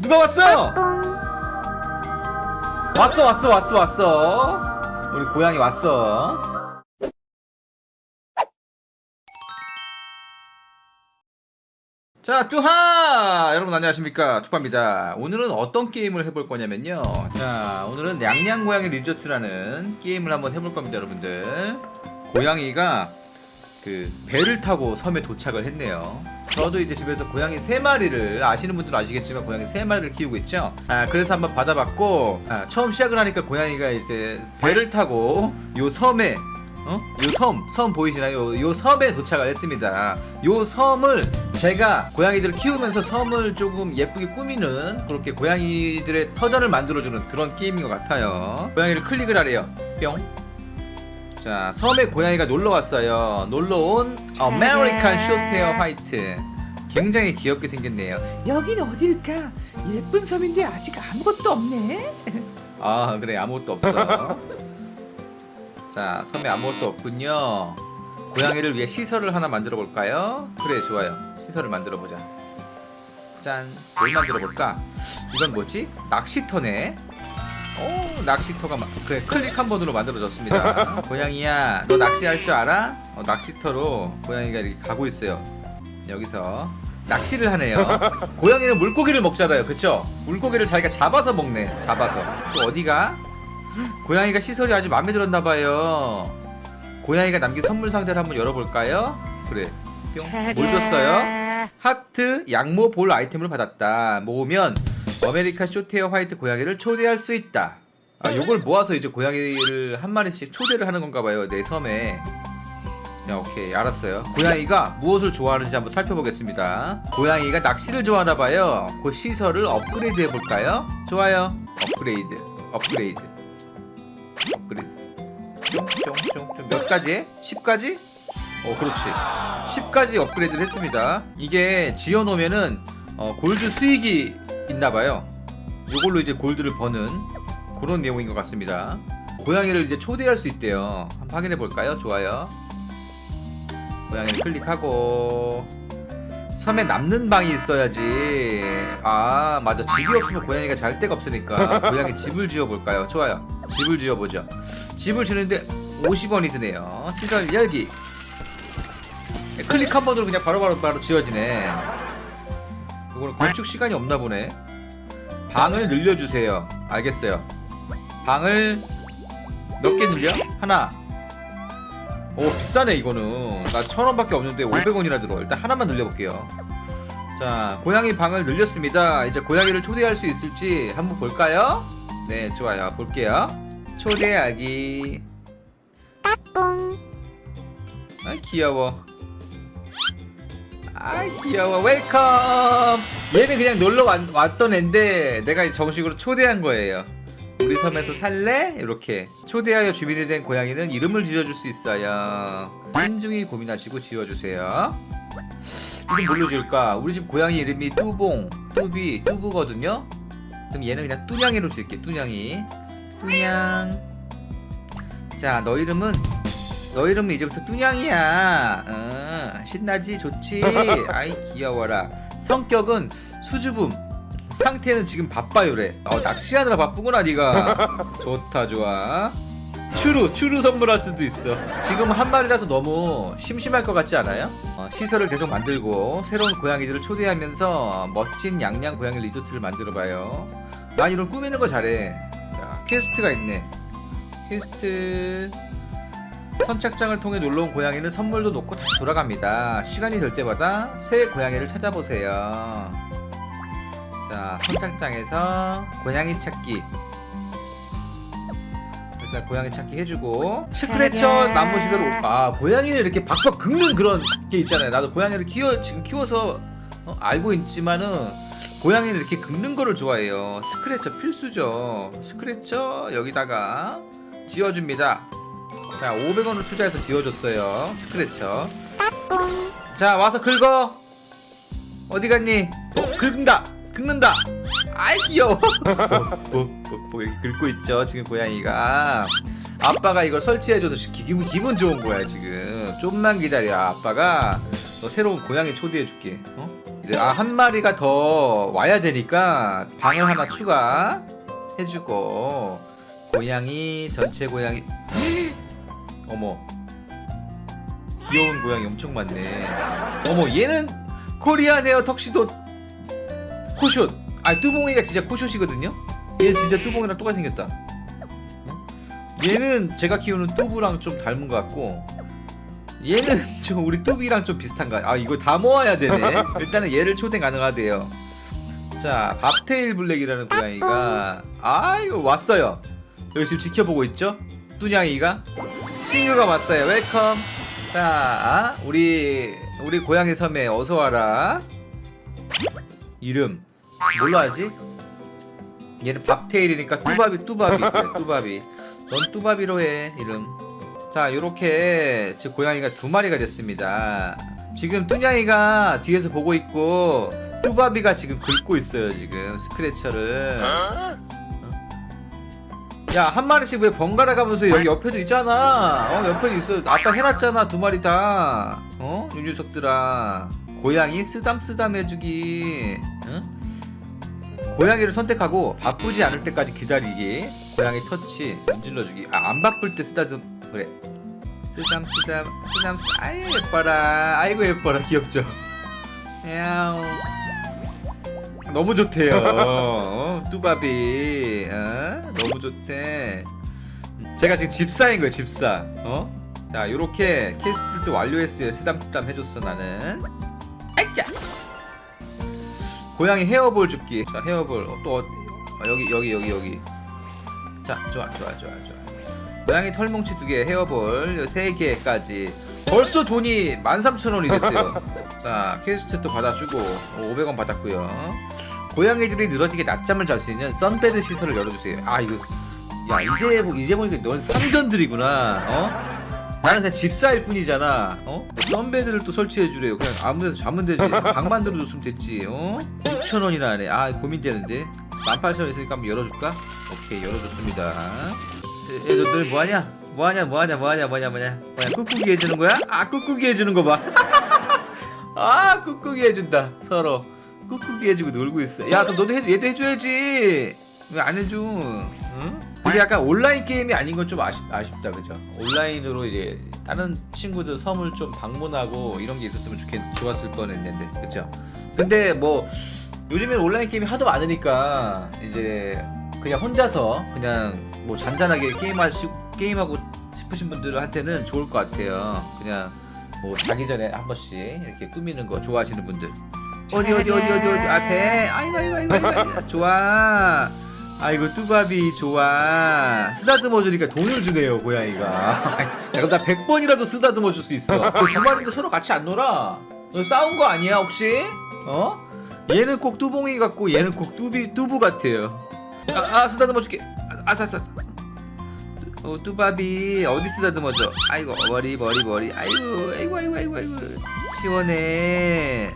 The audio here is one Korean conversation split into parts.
누가 왔어? 왔어 왔어 왔어 왔어. 우리 고양이 왔어. 자 뚜하! 여러분 안녕하십니까? 투파입니다. 오늘은 어떤 게임을 해볼 거냐면요. 자 오늘은 양양 고양이 리조트라는 게임을 한번 해볼 겁니다 여러분들. 고양이가 그 배를 타고 섬에 도착을 했네요. 저도 이제 집에서 고양이 세 마리를 아시는 분들은 아시겠지만 고양이 세 마리를 키우고 있죠. 아 그래서 한번 받아봤고 아, 처음 시작을 하니까 고양이가 이제 배를 타고 요 섬에 어? 요 섬, 섬 보이시나요? 요 섬에 도착을 했습니다. 요 섬을 제가 고양이들을 키우면서 섬을 조금 예쁘게 꾸미는 그렇게 고양이들의 터전을 만들어주는 그런 게임인 것 같아요. 고양이를 클릭을 하래요. 뿅. 자 섬에 고양이가 놀러 왔어요. 놀러 온 아메리칸 쇼테어 화이트. 굉장히 귀엽게 생겼네요. 여긴 어딜까? 예쁜 섬인데 아직 아무것도 없네. 아 그래 아무것도 없어. 자 섬에 아무것도 없군요. 고양이를 위해 시설을 하나 만들어 볼까요? 그래 좋아요. 시설을 만들어 보자. 짠. 뭘 만들어 볼까? 이건 뭐지? 낚시터네. 오 낚시터가 마... 그래 클릭 한 번으로 만들어졌습니다 고양이야 너 낚시할 줄 알아? 어, 낚시터로 고양이가 이렇게 가고 있어요 여기서 낚시를 하네요 고양이는 물고기를 먹잖아요 그쵸? 물고기를 자기가 잡아서 먹네 잡아서 또 어디가? 고양이가 시설이 아주 마음에 들었나봐요 고양이가 남긴 선물 상자를 한번 열어볼까요? 그래 뿅 뭘 줬어요? 하트 양모 볼 아이템을 받았다. 모으면 아메리카 쇼테어 화이트 고양이를 초대할 수 있다. 아, 요걸 모아서 이제 고양이를 한 마리씩 초대를 하는 건가 봐요. 내 섬에. 자, 오케이. 알았어요. 고양이가 무엇을 좋아하는지 한번 살펴보겠습니다. 고양이가 낚시를 좋아하나 봐요. 그 시설을 업그레이드 해 볼까요? 좋아요. 업그레이드. 업그레이드. 업그레이드. 쫑쫑쫑쫑 몇 가지? 해? 10가지? 어, 그렇지. 10까지 업그레이드를 했습니다. 이게 지어 놓으면은 어, 골드 수익이 있나봐요. 이걸로 이제 골드를 버는 그런 내용인 것 같습니다. 고양이를 이제 초대할 수 있대요. 한번 확인해 볼까요? 좋아요. 고양이를 클릭하고 섬에 남는 방이 있어야지. 아 맞아 집이 없으면 고양이가 잘 데가 없으니까 고양이 집을 지어 볼까요? 좋아요. 집을 지어 보죠. 집을 지는데 50원이 드네요. 시설 열기. 네, 클릭 한 번으로 그냥 바로바로 바로 지워지네. 이거는 건축 시간이 없나 보네. 방을 늘려주세요. 알겠어요. 방을 몇 개 늘려? 하나. 오 비싸네 이거는. 나 천 원밖에 없는데 500원이나 들어. 일단 하나만 늘려볼게요. 자 고양이 방을 늘렸습니다. 이제 고양이를 초대할 수 있을지 한번 볼까요? 네 좋아요. 볼게요. 초대하기. 아 귀여워. 아 귀여워. 웰컴! 얘는 그냥 놀러 왔, 왔던 앤데 내가 정식으로 초대한 거예요. 우리 섬에서 살래? 이렇게. 초대하여 주민이 된 고양이는 이름을 지어줄 수 있어요. 신중히 고민하시고 지어주세요. 이름 뭘로 지을까? 우리 집 고양이 이름이 뚜봉, 뚜비, 뚜부거든요. 그럼 얘는 그냥 뚜냥이로 지을게 뚜냥이. 뚜냥. 자 너 이름은 너 이름은 이제부터 뚜냥이야. 어, 신나지? 좋지? 아이 귀여워라. 성격은 수줍음. 상태는 지금 바빠요래. 어, 낚시하느라 바쁘구나 네가. 좋다 좋아. 추루 추루 선물할 수도 있어. 지금 한 마리라서 너무 심심할 것 같지 않아요? 어, 시설을 계속 만들고 새로운 고양이들을 초대하면서 멋진 양양 고양이 리조트를 만들어봐요. 난 이런 꾸미는 거 잘해. 자, 퀘스트가 있네. 퀘스트. 선착장을 통해 놀러온 고양이는 선물도 놓고 다시 돌아갑니다. 시간이 될 때마다 새 고양이를 찾아보세요. 자, 선착장에서 고양이 찾기. 일단 고양이 찾기 해주고 스크래처 나무 시대로 아 고양이를 이렇게 박박 긁는 그런 게 있잖아요. 나도 고양이를 키워 지금 키워서 어, 알고 있지만은 고양이를 이렇게 긁는 거를 좋아해요. 스크래처 필수죠. 스크래처 여기다가 지어줍니다. 자, 500원을 투자해서 지어줬어요. 스크래처. 자, 와서 긁어. 어디 갔니? 어, 긁는다. 긁는다. 아이 귀여워. 어, 어, 어, 어, 이렇게 긁고 있죠. 지금 고양이가. 아빠가 이걸 설치해줘서 기- 기분 기분 좋은 거야 지금. 좀만 기다려. 아빠가 너 새로운 고양이 초대해줄게. 어? 고양이들 아한 마리가 더 와야 되니까 방을 하나 추가 해주고 고양이 전체 고양이 어머. 귀여운 고양이 엄청 많네. 어머 얘는 코리안 헤어 턱시도. 코숏. 아 뚜봉이가 진짜 코숏이거든요? 얘 진짜 뚜봉이랑 똑같이 생겼다. 응? 얘는 제가 키우는 뚜부랑 좀 닮은 것 같고 얘는 좀 우리 뚜비랑 좀 비슷한가 아 이거 다 모아야 되네. 일단은 얘를 초대 가능하대요. 자 밥테일 블랙이라는 고양이가 아 이거 왔어요. 여기 지금 지켜보고 있죠? 뚜냥이가 친구가 왔어요. 웰컴. 자 우리 우리 고양이 섬에 어서 와라. 이름. 뭘로 하지? 얘는 밥테일이니까 뚜바비 뚜바비. 그래 뚜바비. 넌 뚜바비로 해 이름. 자 요렇게 즉 고양이가 두 마리가 됐습니다. 지금 뚜냥이가 뒤에서 보고 있고 뚜바비가 지금 긁고 있어요 지금. 스크래처를 야 한 마리씩 왜 번갈아 가면서 여기 옆에도 있잖아. 어 옆에도 있어. 아까 해놨잖아 두 마리 다어 이 녀석들아. 고양이 쓰담쓰담 해주기. 응? 고양이를 선택하고 바쁘지 않을 때까지 기다리기. 고양이 터치 문질러주기. 아 안 바쁠 때 쓰다듬 그래. 쓰담 쓰담 쓰담 쓰 아유 예뻐라. 아이고 예뻐라. 귀엽죠? 야옹. 너무 좋대요. 어, 뚜바비 어? 너무 좋대. 제가 지금 집사인 거예요 집사. 어? 자 요렇게 캐스트도 완료했어요. 쓰담쓰담 해줬어 나는. 아이짜! 고양이 헤어볼 줍기. 자 헤어볼. 어, 또 어, 어, 여기 여기 여기 여기. 자 좋아 좋아 좋아 좋아. 고양이 털뭉치 두 개 헤어볼. 세 개까지. 벌써 돈이 13,000원이 됐어요. 자 퀘스트 또 받아주고 500원 받았고요 고양이들이 늘어지게 낮잠을 잘 수 있는 선베드 시설을 열어주세요 아 이거 야 이제 보- 이제 보니까 넌 상전들이구나 어? 나는 그냥 집사일 뿐이잖아 어? 뭐 선베드를 또 설치해 주래요 그냥 아무 데서 자면 되지 방 만들어 줬으면 됐지 어? 6,000원이나 하네 아 고민되는데 18,000원 있으니까 한번 열어줄까? 오케이 열어줬습니다 에, 에, 너들 뭐하냐? 뭐하냐 뭐하냐 뭐하냐 뭐하냐 뭐하냐 뭐야 꾹꾹이 해주는 거야? 아 꾹꾹이 해주는 거 봐 아 꾹꾹이 해준다 서로 꾹꾹이 해주고 놀고 있어. 야 그럼 너도 해, 얘도 해줘야지. 왜 안 해줘? 응? 그게 약간 온라인 게임이 아닌 건 좀 아쉽, 아쉽다 그죠? 온라인으로 이제 다른 친구들 섬을 좀 방문하고 이런 게 있었으면 좋겠 좋았을 뻔했는데 그죠? 근데 뭐 요즘엔 온라인 게임이 하도 많으니까 이제 그냥 혼자서 그냥 뭐 잔잔하게 게임하시고 게임하고 싶으신 분들한테는 좋을 것 같아요. 그냥 뭐 자기 전에 한 번씩 이렇게 꾸미는 거 좋아하시는 분들 어디 어디 어디 어디 어디? 앞에. 아이고 아이고 아이고, 아이고, 좋아. 아이고 뚜바비 좋아. 쓰다듬어 주니까 돈을 주네요 고양이가. 야 그럼 나 100번이라도 쓰다듬어 줄 수 있어. 저두 마리인데 서로 같이 안 놀아? 너 싸운 거 아니야 혹시? 어? 얘는 꼭 뚜봉이 같고 얘는 꼭 뚜비 뚜부 같아요. 아, 아 쓰다듬어 줄게. 아, 아싸싸싸 어, 뚜바비 어디 쓰다듬어 줘? 아이고 머리 머리 머리. 아이고 아이고 아이고 아이고 아이고. 시원해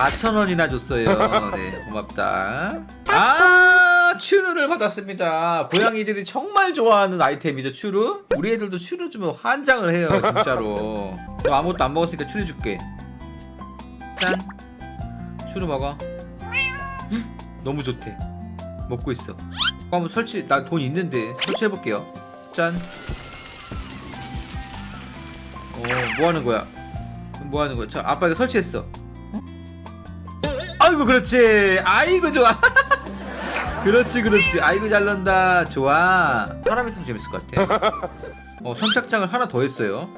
4,000원이나 줬어요. 네 고맙다. 아 추루를 받았습니다. 고양이들이 정말 좋아하는 아이템이죠 추루? 우리 애들도 추루 주면 환장을 해요 진짜로. 너 아무것도 안 먹었으니까 추루 줄게. 짠. 추루 먹어. 헉, 너무 좋대. 먹고 있어. 한번 설치 나 돈 있는데 설치해 볼게요. 짠. 어, 뭐 하는 거야? 뭐 하는 거야? 자, 아빠 이거 설치했어. 어? 아이고, 그렇지. 아이고, 좋아. 그렇지, 그렇지. 아이고, 잘 논다. 좋아. 사람이 타면 재밌을 것 같아. 어, 선착장을 하나 더 했어요.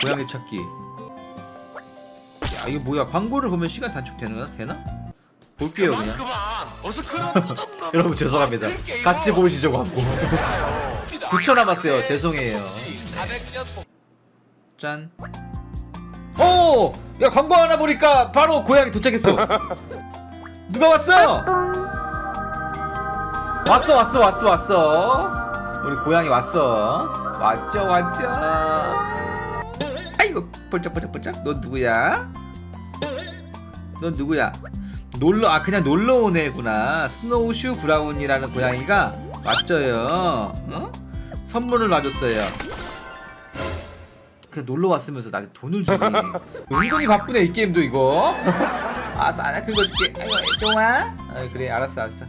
고양이 찾기. 야, 이거 뭐야? 광고를 보면 시간 단축되나? 되나? 볼게요, 그냥. 그만 어서 그런 여러분, 죄송합니다. 같이 보시죠, 광고. 9초 남았어요. 죄송해요. 짠. 오! 야 광고 하나 보니까 바로 고양이 도착했어. 누가 왔어? 왔어 왔어 왔어 왔어. 우리 고양이 왔어. 왔죠 왔죠. 아이고 펄쩍펄쩍펄쩍. 너 누구야? 너 누구야? 놀러 아 그냥 놀러 온 애구나. 스노우슈 브라운이라는 고양이가 왔죠요. 어? 선물을 놔줬어요. 그냥 놀러 왔으면서 나한테 돈을 주니. 은근히 바쁘네 이 게임도 이거. 아싸 나 긁어줄게. 아이고 좋아. 아 그래 알았어 알았어.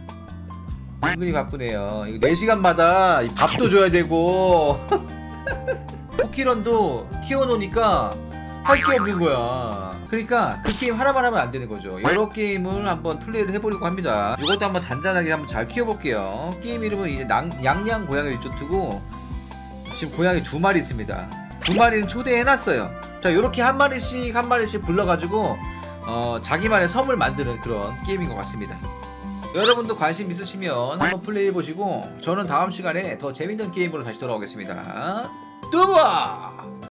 은근히 바쁘네요. 이거 4시간마다 이 밥도 줘야 되고. 포키런도 키워놓으니까 할 게 없는 거야. 그러니까 그 게임 하나만 하면 안 되는 거죠. 여러 게임을 한번 플레이를 해보려고 합니다. 이것도 한번 잔잔하게 한번 잘 키워볼게요. 게임 이름은 이제 낭, 양양 고양이 리조트고 지금 고양이 두 마리 있습니다 두 마리는 초대해놨어요 자 이렇게 한 마리씩 한 마리씩 불러가지고 어, 자기만의 섬을 만드는 그런 게임인 것 같습니다 여러분도 관심 있으시면 한번 플레이해 보시고 저는 다음 시간에 더 재밌는 게임으로 다시 돌아오겠습니다. 뚜바!